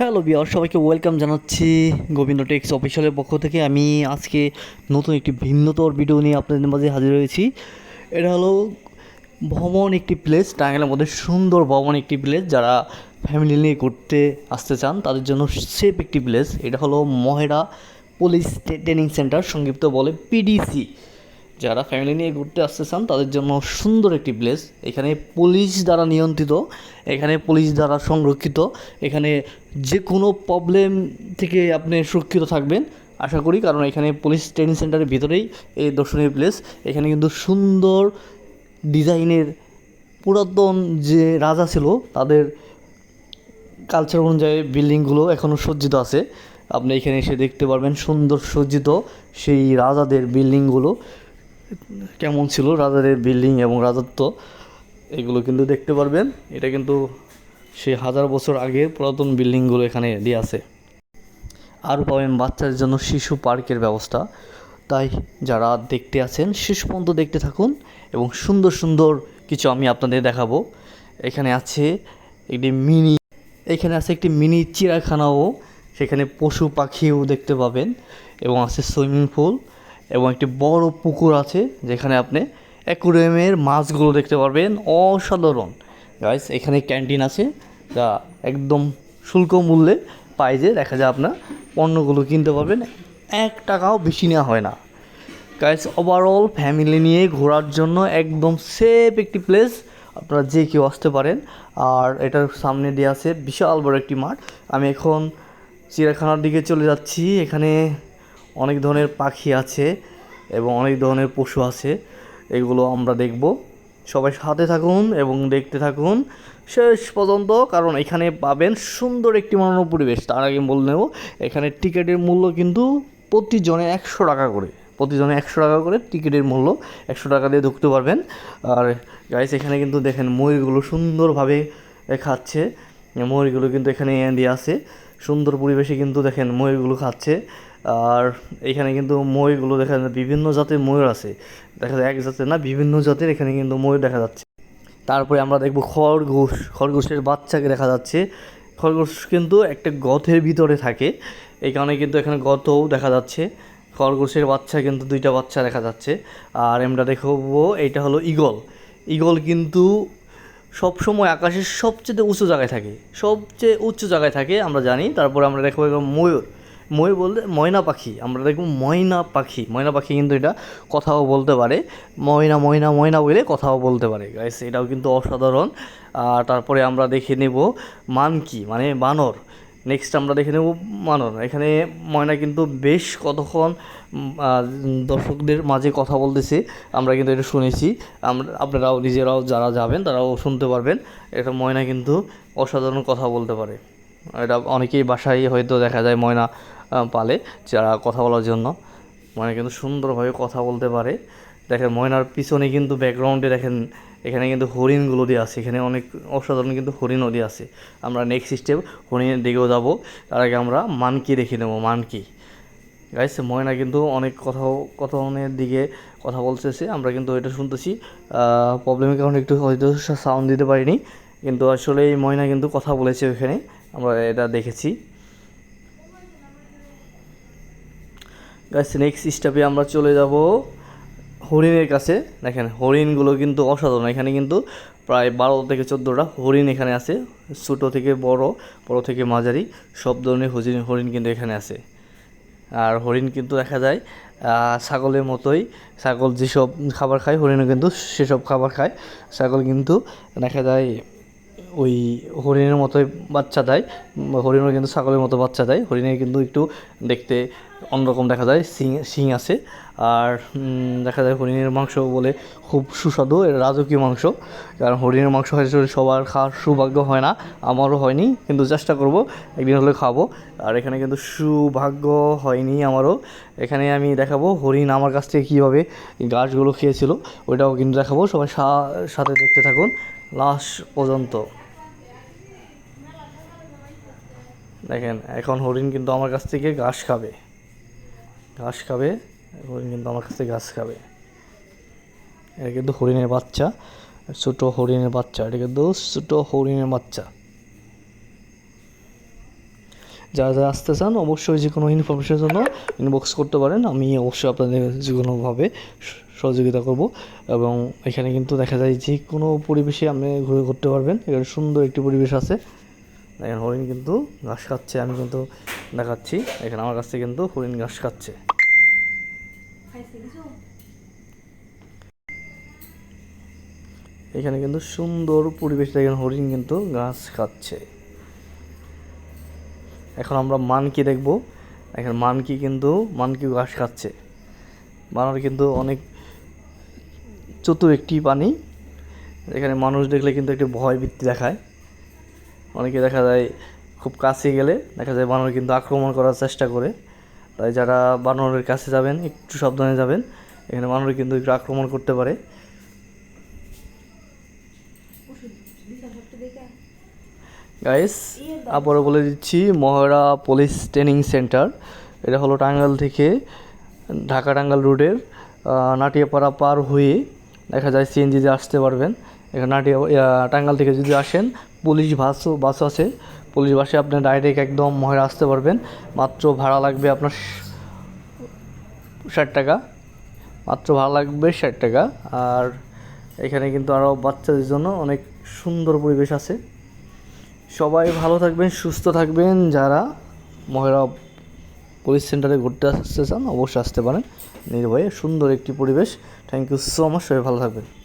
Hello বিয়ার সবাইকে welcome জানাচ্ছি Govinda text অফিসিয়ালের পক্ষ থেকে। আমি আজকে নতুন একটি ভিন্নতর ভিডিও নিয়ে আপনাদের মাঝে হাজির হয়েছি। এটা হলো ভ্রমণ একটি প্লেস, টাঙ্গাইলের মধ্যে সুন্দর ভ্রমণ একটি প্লেস। যারা ফ্যামিলি নিয়ে ঘুরতে আসতে চান, তাদের জন্য সেফ একটি প্লেস। এটা হলো মহেরা পুলিশ ট্রেনিং সেন্টার, সংক্ষিপ্ত বলে পিডিসি যারা ফ্যামিলি নিয়ে ঘুরতে আসতে চান, তাদের জন্য সুন্দর একটি প্লেস এখানে পুলিশ দ্বারা নিয়ন্ত্রিত, এখানে পুলিশ দ্বারা সংরক্ষিত, এখানে যে কোনো প্রবলেম থেকে আপনি সুরক্ষিত থাকবেন, আশা করি। কারণ এখানে পুলিশ ট্রেনিং সেন্টারের ভিতরেই এই দর্শনীয় প্লেস এখানে কিন্তু সুন্দর ডিজাইনের পুরাতন যে রাজা ছিল, তাদের কালচার অনুযায়ী বিল্ডিংগুলো এখনও সজ্জিত আছে। আপনি এখানে এসে দেখতে পারবেন সুন্দর সজ্জিত সেই রাজাদের বিল্ডিংগুলো কেমন ছিল রাজাদের বিল্ডিং এবং রাজত্ব, এগুলো কিন্তু দেখতে পারবেন। এটা কিন্তু সেই হাজার বছর আগের পুরাতন বিল্ডিংগুলো এখানে দিয়ে আছে। আরও পাবেন বাচ্চাদের জন্য শিশু পার্কের ব্যবস্থা। তাই যারা দেখতে আছেন, শেষ পর্যন্ত দেখতে থাকুন এবং সুন্দর সুন্দর কিছু আমি আপনাদের দেখাবো। এখানে আছে একটি মিনি, এখানে আছে একটি মিনি চিড়িয়াখানাও। সেখানে পশু পাখিও দেখতে পাবেন এবং আছে সুইমিং পুল। এবং একটি বড় পুকুর আছে যেখানে আপনি অ্যাকুরিয়ামের মাছগুলো দেখতে পারবেন। অসাধারণ। গাইস এখানে ক্যান্টিন আছে যা একদম শুল্ক মূল্যে যে দেখা যায় আপনার পণ্যগুলো কিনতে পারবেন। এক টাকাও বেশি নেওয়া হয় না। গাইস ওভারঅল ফ্যামিলি নিয়ে ঘোরার জন্য একদম সেফ একটি প্লেস আপনারা যে কেউ আসতে পারেন। আর এটার সামনে দিয়ে আছে বিশাল বড় একটি মাঠ। আমি এখন চিড়িয়াখানার দিকে চলে যাচ্ছি। এখানে অনেক ধরনের পাখি আছে এবং অনেক ধরনের পশু আছে। এগুলো আমরা দেখব। সবাই সাথে থাকুন এবং দেখতে থাকুন। শেষ পর্যন্ত, কারণ এখানে পাবেন সুন্দর একটি মনোরম পরিবেশ তার আগে বলে নেব, এখানে টিকিটের মূল্য কিন্তু প্রতিজনে একশো টাকা করে। প্রতিজনে একশো টাকা করে টিকিটের মূল্য একশো টাকা দিয়ে ঢুকতে পারবেন। আর গাইস এখানে কিন্তু দেখেন ময়ূরগুলো সুন্দরভাবে খাচ্ছে ময়ূরগুলো কিন্তু এখানে দিয়ে আছে। সুন্দর পরিবেশে কিন্তু দেখেন ময়ূরগুলো খাচ্ছে। আর এখানে কিন্তু ময়ূরগুলো দেখা যায় বিভিন্ন জাতের ময়ূর আছে। দেখা যায় এক জাতের না, বিভিন্ন জাতের এখানে কিন্তু ময়ূর দেখা যাচ্ছে। তারপরে আমরা দেখব খরগোশ। খরগোশের বাচ্চাকে দেখা যাচ্ছে। খরগোশ কিন্তু একটা গথের ভিতরে থাকে। এই কারণে কিন্তু এখানে গতও দেখা যাচ্ছে। খরগোশের বাচ্চা কিন্তু দুইটা বাচ্চা দেখা যাচ্ছে। আর আমরা দেখব, এইটা হলো ইগল। ইগল কিন্তু সবসময় আকাশের সবচেয়ে উঁচু জায়গায় থাকে। সবচেয়ে উচ্চ জায়গায় থাকে, আমরা জানি। তারপরে আমরা দেখব ময়ূর। ময়ূর বলতে ময়না পাখি। আমরা দেখব ময়না পাখি। ময়না পাখি কিন্তু এটা কথাও বলতে পারে। ময়না ময়না ময়না বলে কথাও বলতে পারে। গাইস এটাও কিন্তু অসাধারণ। আর তারপরে আমরা দেখে নেব মানকি মানে বানর। নেক্সট আমরা দেখে নেব মানর এখানে ময়না কিন্তু বেশ কতক্ষণ দর্শকদের মাঝে কথা বলতেছে। আমরা কিন্তু এটা শুনেছি। আমরা আপনারাও নিজেরাও যারা যাবেন, তারাও শুনতে পারবেন। এটা ময়না কিন্তু অসাধারণ কথা বলতে পারে। এটা অনেকেই বাসায় হয়তো দেখা যায় ময়না পালে যারা কথা বলার জন্য। ময়না কিন্তু সুন্দরভাবে কথা বলতে পারে। দেখেন ময়নার পিছনে কিন্তু ব্যাকগ্রাউন্ডে দেখেন, এখানে কিন্তু হরিণগুলো দিয়ে আছে, এখানে অনেক অসাধারণ কিন্তু হরিণও দিয়ে আছে। আমরা নেক্সট স্টেপ হরিণের দিকেও যাব। তার আগে আমরা মানকি দেখে নেব, মানকি। গাইস ময়না কিন্তু অনেক কথাও, কথানের দিকে কথা বলতেছে, আমরা কিন্তু এটা শুনতেছি। প্রবলেমের কারণে একটু হয়তো সাউন্ড দিতে পারিনি, কিন্তু আসলে এই ময়না কিন্তু কথা বলেছে ওখানে, আমরা এটা দেখেছি। গাইস নেক্সট স্টেপে আমরা চলে যাব। হরিণের কাছে, দেখেন, হরিণগুলো কিন্তু অসাধারণ। এখানে কিন্তু প্রায় বারো থেকে চোদ্দোটা হরিণ এখানে আছে, ছোটো থেকে বড় বড় থেকে মাঝারি, সব ধরনের হরিণ হরিণ কিন্তু এখানে আছে। আর হরিণ কিন্তু দেখা যায় ছাগলের মতোই, ছাগল যেসব খাবার খায়, হরিণও কিন্তু সেসব খাবার খায়। ছাগল কিন্তু দেখা যায় ওই হরিণের মতোই বাচ্চা দেয়। হরিণও কিন্তু ছাগলের মতো বাচ্চা দেয়। হরিণের কিন্তু একটু দেখতে অন্যরকম দেখা যায় সিং সিং আছে। আর দেখা যায় হরিণের মাংস বলে খুব সুস্বাদু রাজকীয় মাংস। কারণ হরিণের মাংস হয়তো সবার খাওয়ার সৌভাগ্য হয় না, আমারও হয়নি, কিন্তু চেষ্টা করব, একদিন হলে খাব। আর এখানে কিন্তু সৌভাগ্য হয়নি আমারও। এখানে আমি দেখাবো হরিণ আমার কাছ থেকে কীভাবে গাছগুলো খেয়েছিল, ওইটাও কিন্তু দেখাবো। সবাই সাথে দেখতে থাকুন, লাস্ট পর্যন্ত। দেখেন, এখন হরিণ কিন্তু আমার কাছ থেকে ঘাস খাবে। ঘাস খাবে, হরিণ কিন্তু আমার কাছ থেকে ঘাস খাবে। এটা কিন্তু হরিণের বাচ্চা, ছোটো হরিণের বাচ্চা, এটা কিন্তু ছোটো হরিণের বাচ্চা। যারা যারা আসতে চান, অবশ্যই যে কোনো ইনফরমেশনের জন্য ইনবক্স করতে পারেন, আমি অবশ্যই আপনাদের যে কোনোভাবে সহযোগিতা করব। এবং এখানে কিন্তু দেখা যায় যে কোনো পরিবেশে আপনি ঘুরে ঘুরতে পারবেন। এখানে সুন্দর একটি পরিবেশ আছে। দেখেন হরিণ কিন্তু ঘাস খাচ্ছে, আমি কিন্তু দেখাচ্ছি। এখানে আমার কাছ কিন্তু হরিণ ঘাস খাচ্ছে। এখানে কিন্তু সুন্দর পরিবেশ, দেখেন হরিণ কিন্তু ঘাস খাচ্ছে। এখন আমরা মানকি দেখব। এখন মানকি কিন্তু, মানকি ঘাস খাচ্ছে। বানর কিন্তু অনেক চতুর একটি প্রাণী। এখানে মানুষ দেখলে কিন্তু একটি ভয় বৃত্তি দেখায়। অনেকে দেখা যায় খুব কাছে গেলে দেখা যায় বানর কিন্তু আক্রমণ করার চেষ্টা করে। তাই যারা বানরের কাছে যাবেন, একটু সাবধানে যাবেন। এখানে বানর কিন্তু একটু আক্রমণ করতে পারে। গাইস আবারও বলে দিচ্ছি, মহড়া পুলিশ ট্রেনিং সেন্টার। এটা হলো টাঙ্গাল থেকে ঢাকা টাঙ্গাল রোডের নাটিয়াপাড়া পার হয়ে দেখা যায় সিএনজিতে আসতে পারবেন। এখানে নাটিয়া টাঙ্গাল থেকে যদি আসেন পুলিশ বাসও বাস আছে। পুলিশ বাসে আপনি ডাইরেক্ট একদম মহড়া আসতে পারবেন। মাত্র ভাড়া লাগবে আপনার ষাট টাকা। মাত্র ভাড়া লাগবে ষাট টাকা। আর এখানে কিন্তু আরও বাচ্চাদের জন্য অনেক সুন্দর পরিবেশ আছে। সবাই ভালো থাকবেন, সুস্থ থাকবেন। যারা মহেরা পুলিশ সেন্টারে ঘুরতে আসতে চান, অবশ্যই আসতে পারেন। নির্ভয়ে সুন্দর একটি পরিবেশ। থ্যাংক ইউ সো মাচ সবাই ভালো থাকবেন।